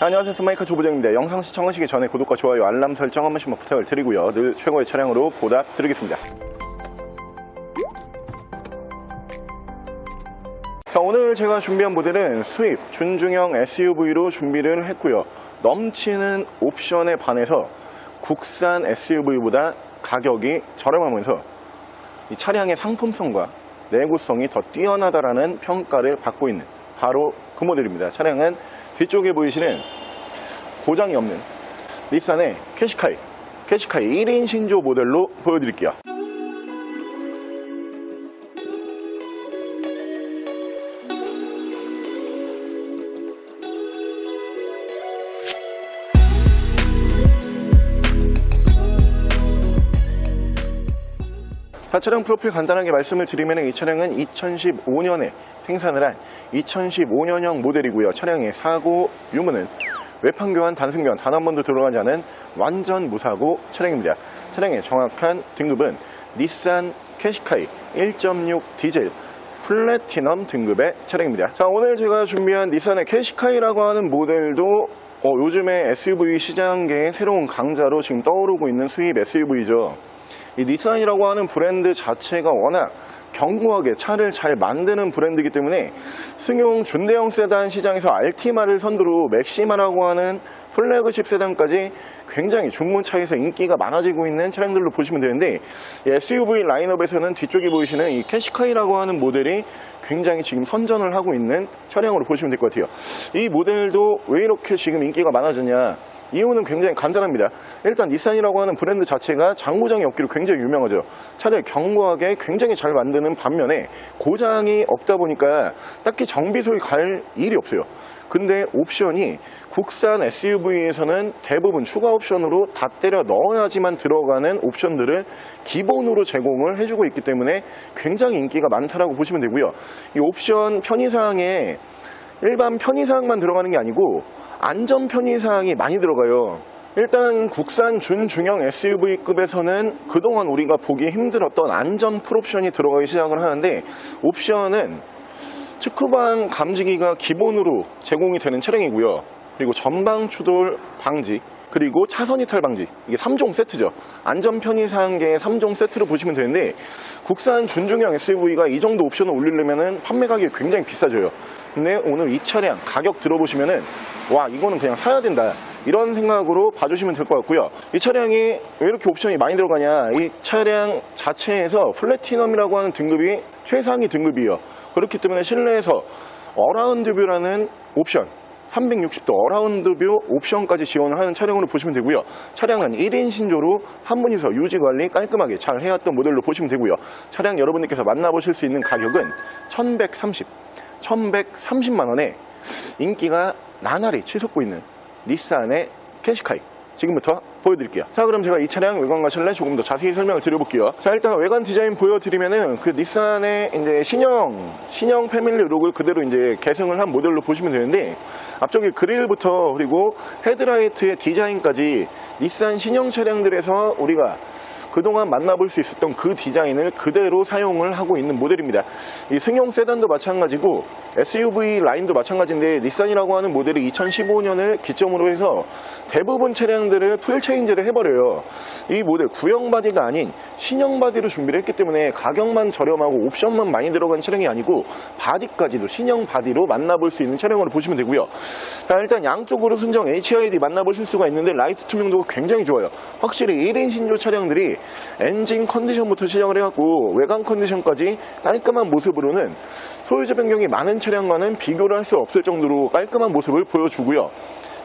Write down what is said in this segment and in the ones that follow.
안녕하세요. 스마이카 조부장입니다. 영상 시청하시기 전에 구독과 좋아요 알람 설정 한 번씩만 부탁을 드리고요. 늘 최고의 차량으로 보답 드리겠습니다. 자 오늘 제가 준비한 모델은 수입 준중형 SUV로 준비를 했고요. 넘치는 옵션에 반해서 국산 SUV보다 가격이 저렴하면서 이 차량의 상품성과 내구성이 더 뛰어나다라는 평가를 받고 있는 바로 그 모델입니다. 차량은 뒤쪽에 보이시는 고장이 없는 닛산의 캐시카이, 캐시카이 1인 신조 모델로 보여드릴게요. 자, 차량 프로필 간단하게 말씀을 드리면 이 차량은 2015년에 생산을 한 2015년형 모델이고요. 차량의 사고 유무는 외판 교환, 단순 교환 단 한 번도 들어가지 않은 완전 무사고 차량입니다. 차량의 정확한 등급은 닛산 캐시카이 1.6 디젤 플래티넘 등급의 차량입니다. 자, 오늘 제가 준비한 닛산의 캐시카이라고 하는 모델도 어, 요즘에 SUV 시장계의 새로운 강자로 지금 떠오르고 있는 수입 SUV죠. 이 닛산이라고 하는 브랜드 자체가 워낙 견고하게 차를 잘 만드는 브랜드이기 때문에 승용 준대형 세단 시장에서 알티마를 선두로 맥시마라고 하는 플래그십 세단까지 굉장히 중문차에서 인기가 많아지고 있는 차량들로 보시면 되는데 이 SUV 라인업에서는 뒤쪽에 보이시는 이 캐시카이라고 하는 모델이 굉장히 지금 선전을 하고 있는 차량으로 보시면 될 것 같아요. 이 모델도 왜 이렇게 지금 인기가 많아졌냐? 이유는 굉장히 간단합니다. 일단 닛산이라고 하는 브랜드 자체가 장고장이 없기로 굉장히 유명하죠. 차를 견고하게 굉장히 잘 만드는 반면에 고장이 없다 보니까 딱히 정비소에 갈 일이 없어요. 근데 옵션이 국산 SUV에서는 대부분 추가 옵션으로 다 때려 넣어야지만 들어가는 옵션들을 기본으로 제공을 해주고 있기 때문에 굉장히 인기가 많다라고 보시면 되고요. 이 옵션 편의사항에 일반 편의사항만 들어가는 게 아니고 안전 편의사항이 많이 들어가요. 일단 국산 준중형 SUV급에서는 그동안 우리가 보기 힘들었던 안전 풀옵션이 들어가기 시작을 하는데 옵션은 측후방 감지기가 기본으로 제공이 되는 차량이고요. 그리고 전방 추돌 방지, 그리고 차선 이탈 방지. 이게 3종 세트죠. 안전 편의 사항계 3종 세트로 보시면 되는데 국산 준중형 SUV가 이 정도 옵션을 올리려면 판매 가격이 굉장히 비싸져요. 근데 오늘 이 차량 가격 들어보시면은 와 이거는 그냥 사야 된다. 이런 생각으로 봐주시면 될 것 같고요. 이 차량이 왜 이렇게 옵션이 많이 들어가냐. 이 차량 자체에서 플래티넘이라고 하는 등급이 최상위 등급이에요. 그렇기 때문에 실내에서 어라운드 뷰라는 옵션 360도 어라운드 뷰 옵션까지 지원을 하는 차량으로 보시면 되고요. 차량은 1인 신조로 한 분이서 유지 관리 깔끔하게 잘 해왔던 모델로 보시면 되고요. 차량 여러분들께서 만나보실 수 있는 가격은 1130, 1130만 원에 인기가 나날이 치솟고 있는 닛산의 캐시카이 지금부터 보여드릴게요. 자, 그럼 제가 이 차량 외관과 실내 조금 더 자세히 설명을 드려볼게요. 자, 일단 외관 디자인 보여드리면은 그 닛산의 이제 신형, 신형 패밀리 룩을 그대로 이제 계승을 한 모델로 보시면 되는데 앞쪽에 그릴부터 그리고 헤드라이트의 디자인까지 닛산 신형 차량들에서 우리가 그동안 만나볼 수 있었던 그 디자인을 그대로 사용을 하고 있는 모델입니다. 이 승용 세단도 마찬가지고 SUV 라인도 마찬가지인데 닛산이라고 하는 모델이 2015년을 기점으로 해서 대부분 차량들을 풀 체인지를 해버려요. 이 모델 구형 바디가 아닌 신형 바디로 준비를 했기 때문에 가격만 저렴하고 옵션만 많이 들어간 차량이 아니고 바디까지도 신형 바디로 만나볼 수 있는 차량으로 보시면 되고요. 자, 일단 양쪽으로 순정 HID 만나보실 수가 있는데 라이트 투명도가 굉장히 좋아요. 확실히 1인 신조 차량들이 엔진 컨디션부터 시작을 해갖고 외관 컨디션까지 깔끔한 모습으로는 소유자 변경이 많은 차량과는 비교를 할 수 없을 정도로 깔끔한 모습을 보여주고요.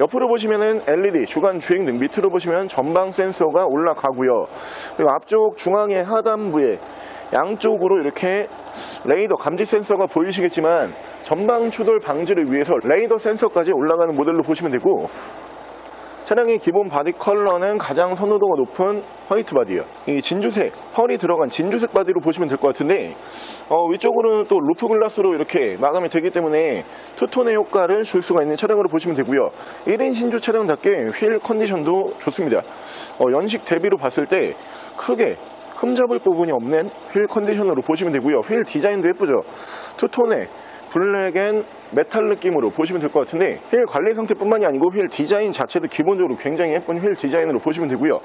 옆으로 보시면은 LED 주간 주행 등 밑으로 보시면 전방 센서가 올라가고요. 그리고 앞쪽 중앙의 하단부에 양쪽으로 이렇게 레이더 감지 센서가 보이시겠지만 전방 추돌 방지를 위해서 레이더 센서까지 올라가는 모델로 보시면 되고 차량의 기본 바디 컬러는 가장 선호도가 높은 화이트 바디예요. 이 진주색, 펄이 들어간 진주색 바디로 보시면 될 것 같은데 어, 위쪽으로는 또 루프 글라스로 이렇게 마감이 되기 때문에 투톤의 효과를 줄 수가 있는 차량으로 보시면 되고요. 1인 신조 차량답게 휠 컨디션도 좋습니다. 어, 연식 대비로 봤을 때 크게 흠잡을 부분이 없는 휠 컨디션으로 보시면 되고요. 휠 디자인도 예쁘죠. 투톤의 블랙 앤 메탈 느낌으로 보시면 될 것 같은데 휠 관리 상태뿐만이 아니고 휠 디자인 자체도 기본적으로 굉장히 예쁜 휠 디자인으로 보시면 되고요.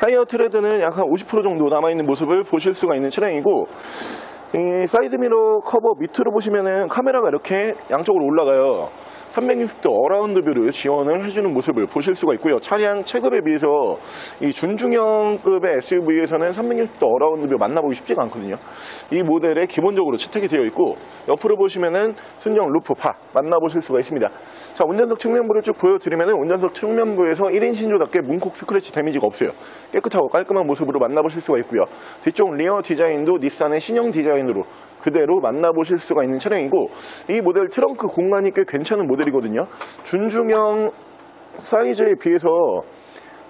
타이어 트레드는 약 한 50% 정도 남아있는 모습을 보실 수가 있는 차량이고 이 사이드미러 커버 밑으로 보시면은 카메라가 이렇게 양쪽으로 올라가요 360도 어라운드 뷰를 지원을 해주는 모습을 보실 수가 있고요. 차량 체급에 비해서 이 준중형급의 SUV에서는 360도 어라운드 뷰 만나보기 쉽지가 않거든요. 이 모델에 기본적으로 채택이 되어 있고 옆으로 보시면은 순정 루프파 만나보실 수가 있습니다. 자, 운전석 측면부를 쭉 보여드리면은 운전석 측면부에서 1인 신조답게 문콕 스크래치 데미지가 없어요. 깨끗하고 깔끔한 모습으로 만나보실 수가 있고요. 뒤쪽 리어 디자인도 닛산의 신형 디자인으로 그대로 만나보실 수가 있는 차량이고 이 모델 트렁크 공간이 꽤 괜찮은 모델이거든요. 준중형 사이즈에 비해서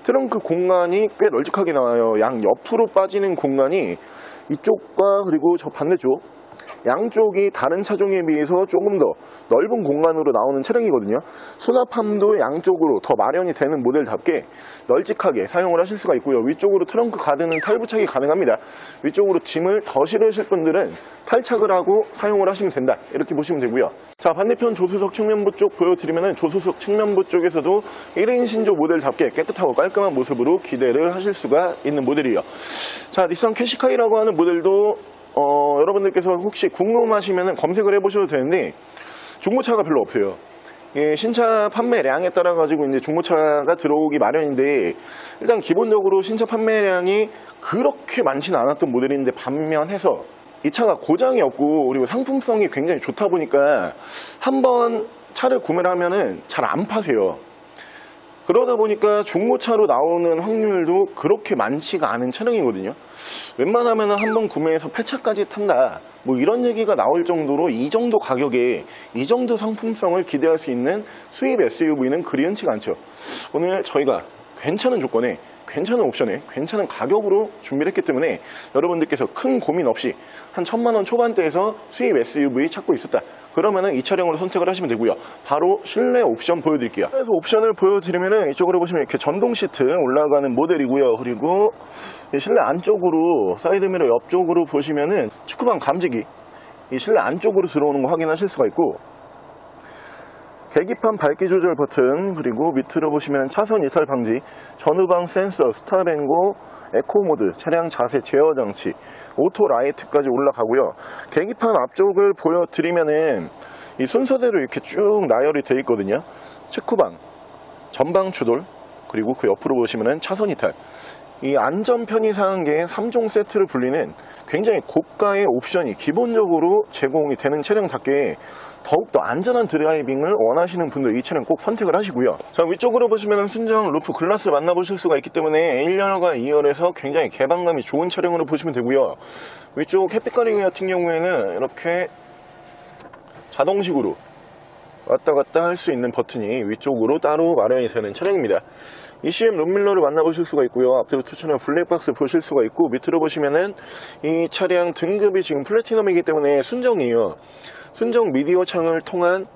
트렁크 공간이 꽤 널찍하게 나와요. 양 옆으로 빠지는 공간이 이쪽과 그리고 저 반대쪽 양쪽이 다른 차종에 비해서 조금 더 넓은 공간으로 나오는 차량이거든요. 수납함도 양쪽으로 더 마련이 되는 모델답게 널찍하게 사용을 하실 수가 있고요. 위쪽으로 트렁크 가드는 탈부착이 가능합니다. 위쪽으로 짐을 더 실으실 분들은 탈착을 하고 사용을 하시면 된다. 이렇게 보시면 되고요. 자 반대편 조수석 측면부 쪽 보여드리면 조수석 측면부 쪽에서도 1인 신조 모델답게 깨끗하고 깔끔한 모습으로 기대를 하실 수가 있는 모델이에요. 자 닛산 캐시카이라고 하는 모델도 어, 여러분들께서 혹시 궁금하시면 검색을 해보셔도 되는데 중고차가 별로 없어요. 예, 신차 판매량에 따라 가지고 이제 중고차가 들어오기 마련인데 일단 기본적으로 신차 판매량이 그렇게 많지는 않았던 모델인데 반면해서 이 차가 고장이 없고 그리고 상품성이 굉장히 좋다 보니까 한번 차를 구매를 하면은 잘 안 파세요. 그러다 보니까 중고차로 나오는 확률도 그렇게 많지가 않은 차량이거든요. 웬만하면 한 번 구매해서 폐차까지 탄다. 뭐 이런 얘기가 나올 정도로 이 정도 가격에 이 정도 상품성을 기대할 수 있는 수입 SUV는 그리 흔치가 않죠. 오늘 저희가 괜찮은 조건에 괜찮은 옵션에 괜찮은 가격으로 준비를 했기 때문에 여러분들께서 큰 고민 없이 한 천만 원 초반대에서 수입 SUV 찾고 있었다. 그러면은 이 차량으로 선택을 하시면 되고요. 바로 실내 옵션 보여드릴게요. 그래서 옵션을 보여드리면은 이쪽으로 보시면 이렇게 전동 시트 올라가는 모델이고요. 그리고 이 실내 안쪽으로 사이드미러 옆쪽으로 보시면은 축구방 감지기 이 실내 안쪽으로 들어오는 거 확인하실 수가 있고 계기판 밝기 조절 버튼 그리고 밑으로 보시면 차선 이탈 방지 전후방 센서 스탑앤고 에코 모드 차량 자세 제어 장치 오토 라이트까지 올라가고요. 계기판 앞쪽을 보여드리면은 이 순서대로 이렇게 쭉 나열이 되어 있거든요. 측후방 전방 추돌 그리고 그 옆으로 보시면은 차선 이탈 이 안전 편의상계 3종 세트를 불리는 굉장히 고가의 옵션이 기본적으로 제공이 되는 차량답게 더욱더 안전한 드라이빙을 원하시는 분들 이 차량 꼭 선택을 하시고요 자 위쪽으로 보시면 순정 루프 글라스 만나보실 수가 있기 때문에 1열과 2열에서 굉장히 개방감이 좋은 차량으로 보시면 되고요 위쪽 햇빛 가리 같은 경우에는 이렇게 자동식으로 왔다 갔다 할 수 있는 버튼이 위쪽으로 따로 마련이 되는 차량입니다. ECM 룸밀러를 만나보실 수가 있고요. 앞뒤로 투천한 블랙박스 보실 수가 있고 밑으로 보시면은 이 차량 등급이 지금 플래티넘이기 때문에 순정이에요. 순정 미디어 창을 통한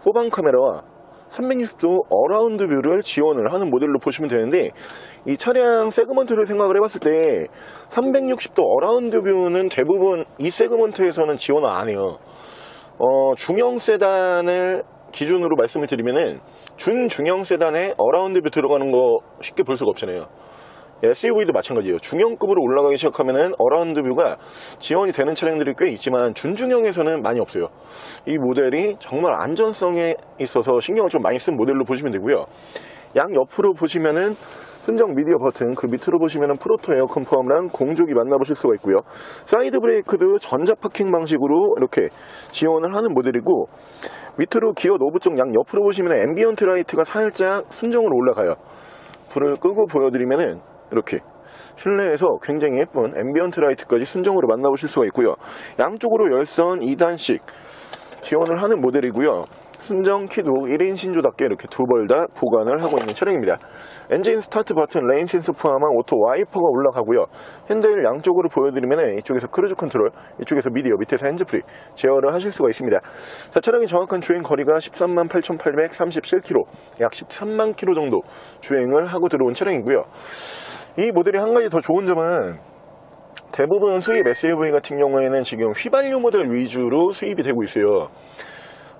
후방 카메라와 360도 어라운드 뷰를 지원을 하는 모델로 보시면 되는데 이 차량 세그먼트를 생각을 해봤을 때 360도 어라운드 뷰는 대부분 이 세그먼트에서는 지원을 안 해요. 어, 중형 세단을 기준으로 말씀을 드리면은 준중형 세단에 어라운드 뷰 들어가는 거 쉽게 볼 수가 없잖아요. SUV도 마찬가지예요. 중형급으로 올라가기 시작하면 은 어라운드 뷰가 지원이 되는 차량들이 꽤 있지만 준중형에서는 많이 없어요. 이 모델이 정말 안전성에 있어서 신경을 좀 많이 쓴 모델로 보시면 되고요. 양 옆으로 보시면은 순정 미디어 버튼 그 밑으로 보시면은 프로토 에어컨 포함한 공조기 만나보실 수가 있고요. 사이드 브레이크도 전자 파킹 방식으로 이렇게 지원을 하는 모델이고 밑으로 기어 노브 쪽 양 옆으로 보시면 앰비언트 라이트가 살짝 순정으로 올라가요. 불을 끄고 보여드리면은 이렇게 실내에서 굉장히 예쁜 앰비언트 라이트까지 순정으로 만나보실 수가 있고요. 양쪽으로 열선 2단씩 지원을 하는 모델이고요. 순정 키도 1인 신조답게 이렇게 두 벌 다 보관을 하고 있는 차량입니다. 엔진 스타트 버튼, 레인 센서 포함한 오토 와이퍼가 올라가고요. 핸들 양쪽으로 보여드리면 이쪽에서 크루즈 컨트롤, 이쪽에서 미디어, 밑에서 핸즈프리 제어를 하실 수가 있습니다. 자, 차량의 정확한 주행 거리가 13만 8,837km, 약 13만 km 정도 주행을 하고 들어온 차량이고요. 이 모델이 한 가지 더 좋은 점은 대부분 수입 SUV 같은 경우에는 지금 휘발유 모델 위주로 수입이 되고 있어요.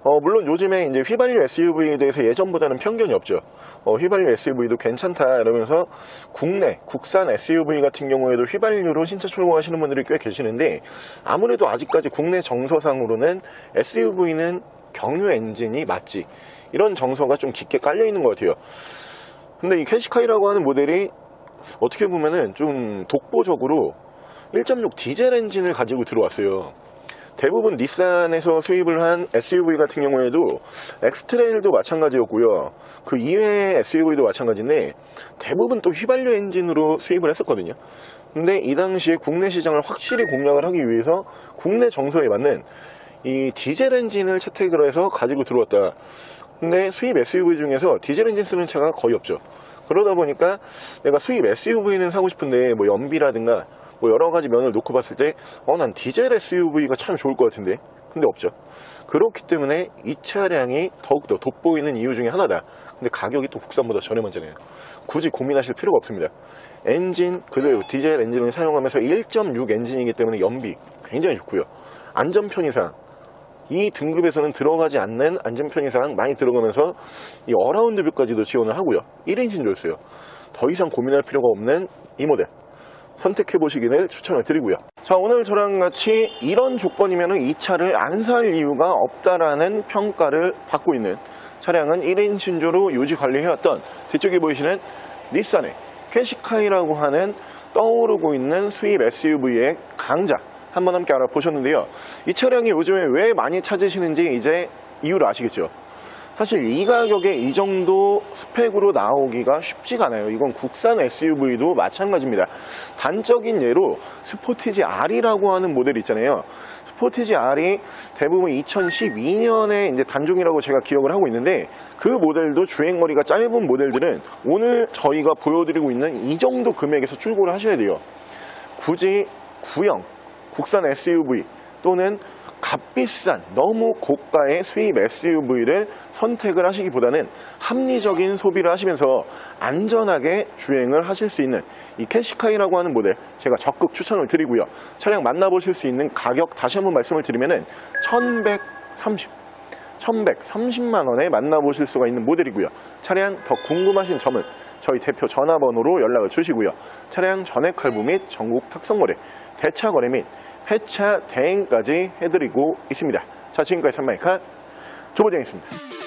어, 물론 요즘에 이제 휘발유 SUV에 대해서 예전보다는 편견이 없죠. 어, 휘발유 SUV도 괜찮다 이러면서 국내, 국산 SUV 같은 경우에도 휘발유로 신차 출고하시는 분들이 꽤 계시는데 아무래도 아직까지 국내 정서상으로는 SUV는 경유 엔진이 맞지. 이런 정서가 좀 깊게 깔려 있는 것 같아요. 근데 이 캐시카이라고 하는 모델이 어떻게 보면은 좀 독보적으로 1.6 디젤 엔진을 가지고 들어왔어요. 대부분 닛산에서 수입을 한 SUV 같은 경우에도 엑스트레일도 마찬가지였고요. 그 이외의 SUV도 마찬가지인데 대부분 또 휘발유 엔진으로 수입을 했었거든요. 근데 이 당시에 국내 시장을 확실히 공략을 하기 위해서 국내 정서에 맞는 이 디젤 엔진을 채택을 해서 가지고 들어왔다. 근데 수입 SUV 중에서 디젤 엔진 쓰는 차가 거의 없죠. 그러다 보니까 내가 수입 SUV는 사고 싶은데 뭐 연비라든가 뭐 여러 가지 면을 놓고 봤을 때, 어, 난 디젤 SUV가 참 좋을 것 같은데. 근데 없죠. 그렇기 때문에 이 차량이 더욱더 돋보이는 이유 중에 하나다. 근데 가격이 또 국산보다 저렴하잖아요. 굳이 고민하실 필요가 없습니다. 엔진, 그대로 디젤 엔진을 사용하면서 1.6 엔진이기 때문에 연비 굉장히 좋고요. 안전 편의상, 이 등급에서는 들어가지 않는 안전 편의상 많이 들어가면서 이 어라운드 뷰까지도 지원을 하고요. 1인칭 줬어요. 더 이상 고민할 필요가 없는 이 모델. 선택해 보시기를 추천을 드리고요. 자, 오늘 저랑 같이 이런 조건이면 이 차를 안 살 이유가 없다라는 평가를 받고 있는 차량은 1인 신조로 유지 관리해왔던 뒤쪽에 보이시는 닛산의 캐시카이라고 하는 떠오르고 있는 수입 SUV의 강자 한번 함께 알아보셨는데요. 이 차량이 요즘에 왜 많이 찾으시는지 이제 이유를 아시겠죠? 사실 이 가격에 이 정도 스펙으로 나오기가 쉽지가 않아요. 이건 국산 SUV도 마찬가지입니다. 단적인 예로 스포티지 R이라고 하는 모델 있잖아요. 스포티지 R이 대부분 2012년에 이제 단종이라고 제가 기억을 하고 있는데 그 모델도 주행거리가 짧은 모델들은 오늘 저희가 보여드리고 있는 이 정도 금액에서 출고를 하셔야 돼요. 굳이 구형 국산 SUV 또는 값비싼 너무 고가의 수입 SUV를 선택을 하시기보다는 합리적인 소비를 하시면서 안전하게 주행을 하실 수 있는 이 캐시카이라고 하는 모델 제가 적극 추천을 드리고요. 차량 만나보실 수 있는 가격 다시 한번 말씀을 드리면 은 1130 1130만 원에 만나보실 수가 있는 모델이고요. 차량 더 궁금하신 점은 저희 대표 전화번호로 연락을 주시고요. 차량 전액 할부 및 전국 탁송 거래, 대차 거래 및 폐차 대행까지 해드리고 있습니다. 자, 지금까지 선마이카 조보정이었습니다.